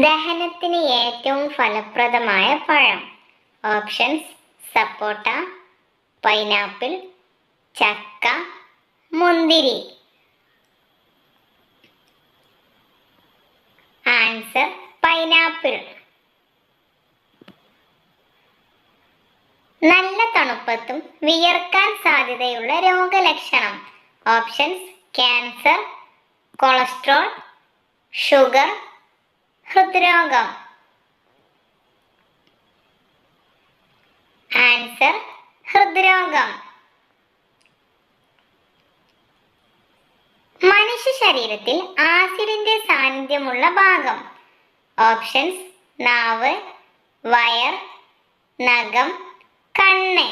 ദഹനത്തിന് ഏറ്റവും ഫലപ്രദമായ പഴം. ഓപ്ഷൻസ് സപ്പോട്ട പൈനാപ്പിൾ ചക്ക മുന്തിരി. Answer pineapple. നല്ല തണുപ്പത്തും വിയർക്കാൻ സാധ്യതയുള്ള രോഗലക്ഷണം. ഓപ്ഷൻസ് ക്യാൻസർ കൊളസ്ട്രോൾ ഷുഗർ ഹൃദ്രോഗം ആൻസർ ഹൃദ്രോഗം. മനുഷ്യ ശരീരത്തിൽ ആസിഡിന്റെ സാന്നിധ്യമുള്ള ഭാഗം. ഓപ്ഷൻസ് നാവ് വയർ നഖം കണ്ണ്.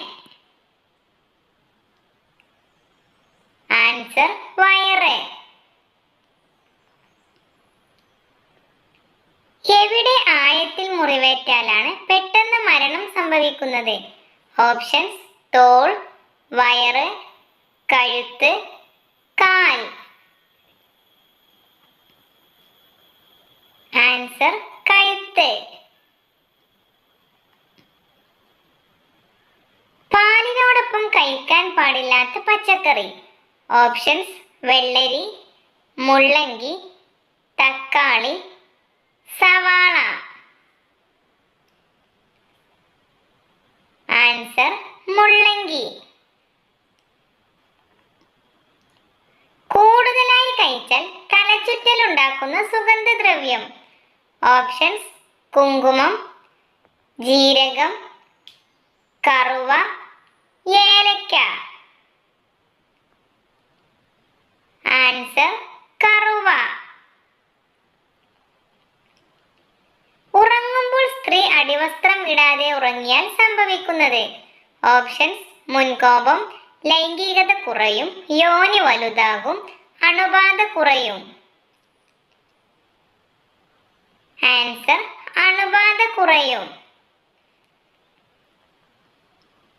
ആൻസർ വയറ് സംഭവിക്കുന്നത് ഓപ്ഷൻസ് തോൾ വയറ് കഴുത്ത് കാൽ. ആൻസർ കഴുത്ത്. പാലിനോടൊപ്പം കഴിക്കാൻ പാടില്ലാത്ത പച്ചക്കറി. ഓപ്ഷൻസ് വെള്ളരി മുള്ളങ്കി തക്കാളി സവാള. ആൻസർ മുള്ളങ്കി. കൂടുതലായി കഴിച്ചാൽ തലചുറ്റൽ ഉണ്ടാക്കുന്ന സുഗന്ധദ്രവ്യം. ഓപ്ഷൻസ് കുങ്കുമം ജീരകം കറുവ ഏലക്ക. ആൻസർ കറുവ. സ്ത്രീ അടിവസ്ത്രം ഇടാതെ ഉറങ്ങിയാൽ സംഭവിക്കുന്നത്. ഓപ്ഷൻസ് മുൻകോപം ലൈംഗികത കുറയും യോനി വലുതാകും അണുബാധ കുറയും. ആൻസർ അണുബാധ കുറയും.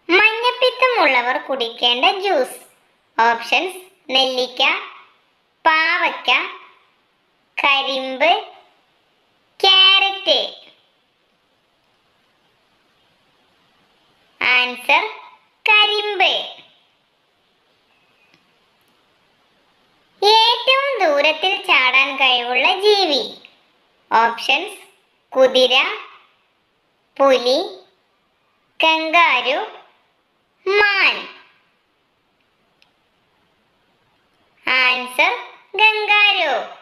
മഞ്ഞപ്പിത്തമുള്ളവർ കുടിക്കേണ്ട ജ്യൂസ്. ഓപ്ഷൻസ് നെല്ലിക്ക പാവയ്ക്ക കരിമ്പ് ക്യാരറ്റ്. ആൻസർ കരിമ്പ്. ഏറ്റവും ദൂരത്തിൽ ചാടാൻ കഴിവുള്ള ജീവി. ഓപ്ഷൻസ് കുതിര പുലി കങ്കാരു മാൻ. ആൻസർ ഗംഗാരു.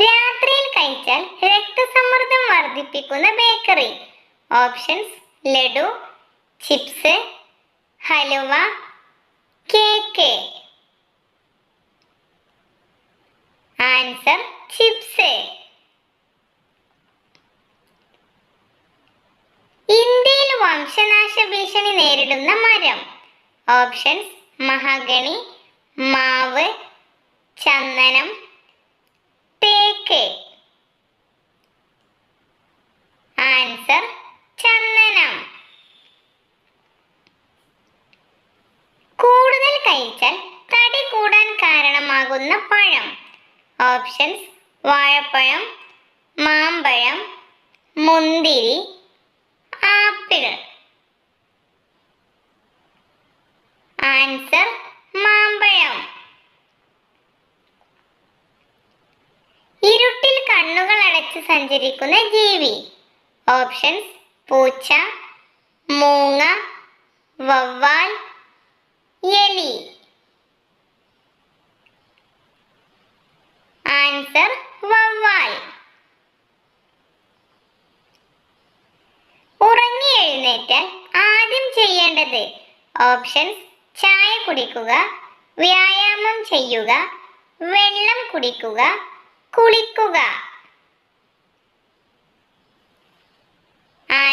രാത്രിയിൽ കഴിച്ചാൽ രക്തസമ്മർദ്ദം വർദ്ധിപ്പിക്കുന്ന bakery. Options laddu chips halwa cake. Answer chips. ഇന്ത്യയിൽ വംശനാശ ഭീഷണി നേരിടുന്ന മരം. ഓപ്ഷൻസ് മഹാഗണി മാവ് ചന്ദനം തേക്ക്. ആൻസർ ചന്ദനം. കൂടുതൽ കഴിച്ചാൽ തടി കൂടാൻ കാരണമാകുന്ന പഴം. ഓപ്ഷൻസ് വാഴപ്പഴം മാമ്പഴം മുന്തിരി ആപ്പിൾ. ആൻസർ മാമ്പഴം. ഇരുട്ടിൽ കണ്ണുകൾ അടച്ച് സഞ്ചരിക്കുന്ന ജീവി. ഓപ്ഷൻസ് പൂച്ച മൂങ്ങ വവ്വാൽ എലി. ആൻസർ വവ്വാൽ. ഉറങ്ങി എഴുന്നേറ്റ് ആദ്യം ചെയ്യേണ്ടത് ഓപ്ഷൻസ് ചായ കുടിക്കുക വ്യായാമം ചെയ്യുക വെള്ളം കുടിക്കുക കുളിക്കുക.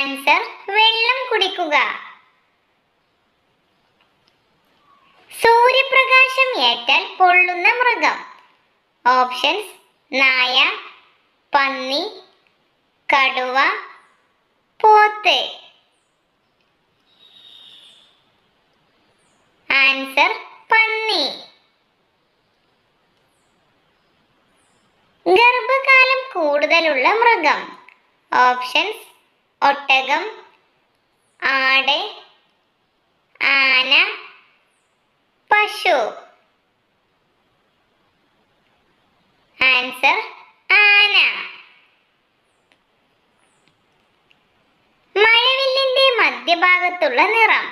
ആൻസർ വെള്ളം കുടിക്കുക. സൂര്യപ്രകാശം ഏറ്റാൽ പൊള്ളുന്ന മൃഗം. ഓപ്ഷൻസ് നായ പന്നി കടുവ പോത്ത്. ആൻസർ പന്നി. ഗർഭകാലം കൂടുതലുള്ള മൃഗം. ഓപ്ഷൻസ് ഒട്ടകം ആട് ആന പശു. ആൻസർ ആന. മഴവില്ലിന്റെ മധ്യഭാഗത്തുള്ള നിറം.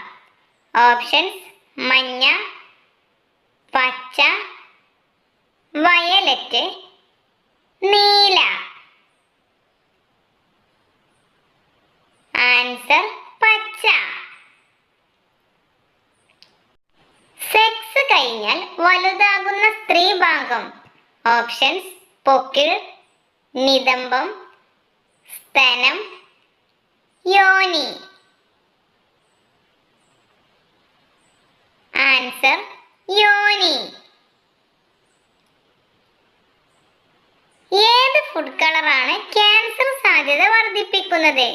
ഓപ്ഷൻസ് മഞ്ഞ പച്ച വയലറ്റ് നീല ആൻസർ പച്ച സെക്സ് കഴിഞ്ഞാൽ വലുതാകുന്ന സ്ത്രീ ഭാഗം ഓപ്ഷൻസ്. പൊക്കിൾ നിതംബം സ്തനം യോനി. ആൻസർ യോനി. ഏത് ഫുഡ് കളറാണ് ക്യാൻസർ സാധ്യത വർദ്ധിപ്പിക്കുന്നത്?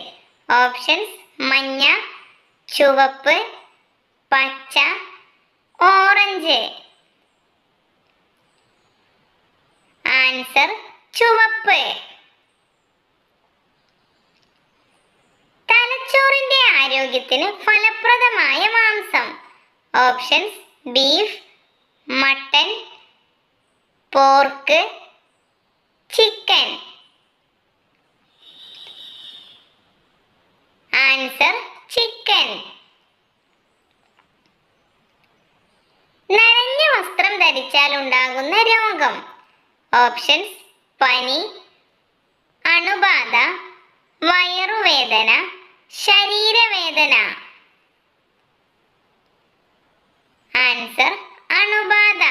ഓപ്ഷൻസ് മഞ്ഞ ചുവപ്പ് പച്ച ഓറഞ്ച്. ആൻസർ ചുവപ്പ്. തലച്ചോറിന്റെ ആരോഗ്യത്തിന് ഫലപ്രദമായ മാംസം. Options beef mutton pork chicken answer chicken നനഞ്ഞ വസ്ത്രം ധരിച്ചാൽ ഉണ്ടാകുന്ന രോഗം. ഓപ്ഷൻസ് പനി അണുബാധ വയറുവേദന ശരീരവേദന. ആൻസർ അണുബാധ.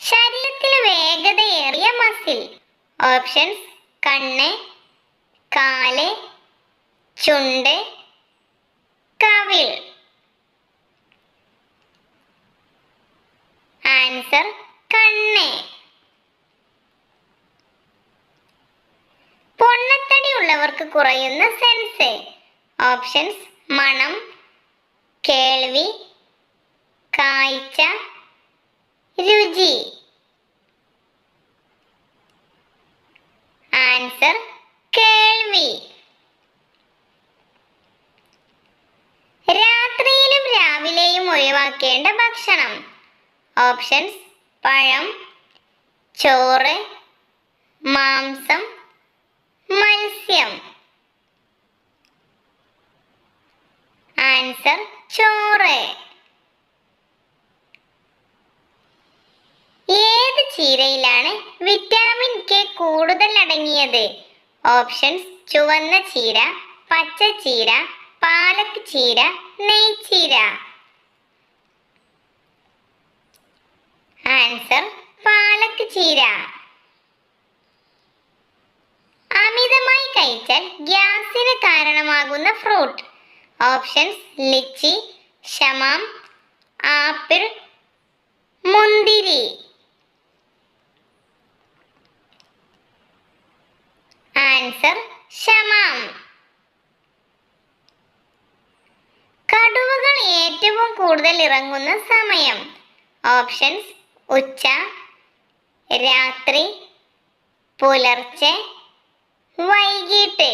ശരീരത്തിൽ വേഗതയേറിയ മസിൽ. ഓപ്ഷൻസ് കണ്ണ് കാൽ ചുണ്ട് കവിൾ ആൻസർ കണ്ണ് പൊണ്ണത്തടി ഉള്ളവർക്ക് കുറയുന്ന സെൻസ് ഓപ്ഷൻസ് മണം കേൾവി കാഴ്ച രുചി. ആൻസർ കേൾവി. രാത്രിയിലും രാവിലെയും ഒഴിവാക്കേണ്ട ഭക്ഷണം. ഓപ്ഷൻസ് പഴം ചോറ് മാംസം മത്സ്യം. ആൻസർ ചോറ്. ഏത് ചീരയിലാണ് വിറ്റാമിൻ കെ കൂടുതൽ അടങ്ങിയത്? ഓപ്ഷൻസ് ചുവന്ന ചീര പച്ച ചീര പാലക് ചീര നെയ്ച്ചീര ആൻസർ പാലക് ചീര. അമിതമായി കഴിച്ചാൽ ഗ്യാസിന് കാരണമാകുന്ന ഫ്രൂട്ട് ഓപ്ഷൻസ് ലിച്ചി ഷമാം ആപ്പിൾ മുന്തിരി ആൻസർ ഷമാം കടുവകൾ ഏറ്റവും കൂടുതൽ ഇറങ്ങുന്ന സമയം. ഓപ്ഷൻസ് ഉച്ച രാത്രി പുലർച്ചെ വൈകിട്ട്.